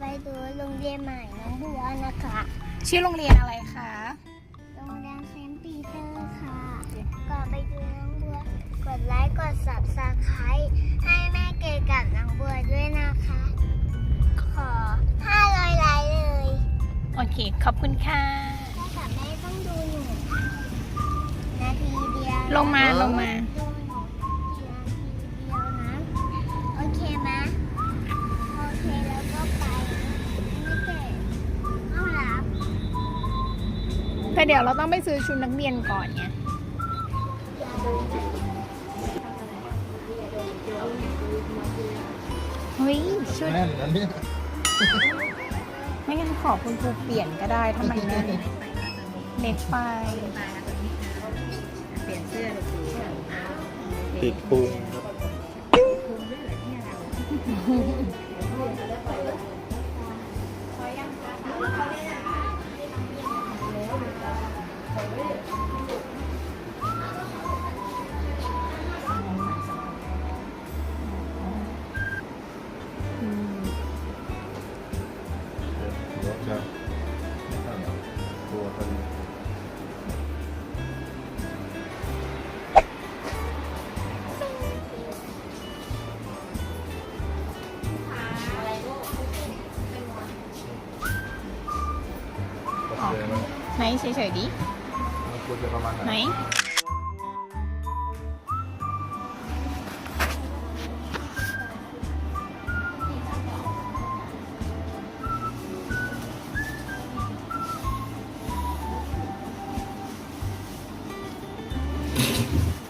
ไปดูโรงเรียนใหม่น้องบัวนะคะ ชื่อโรงเรียนอะไรคะ โรงเรียนเซนต์ปีเตอร์ค่ะ ก่อนไปดูน้องบัว กดไลค์กด subscribe ให้แม่เกดกับน้องบัวด้วยนะคะ ขอ500ไลค์เลย โอเค ขอบคุณค่ะแม่กับแม่ต้องดูหนูนาทีเดียว ลงมาลงมา แต่เดี๋ยวเราต้องไปซื้อชุดนักเรียนก่อนไงเฮ้ยชุดแน่นนะเนี่ยไม่งั้นขอคุณครูเปลี่ยนก็ได้ทำไมแน่นเล็กไปติดพุง รถจะตัวพอดีอ๋อไหนเฉยๆดิมันควรจะประมาณไหนไหน あ。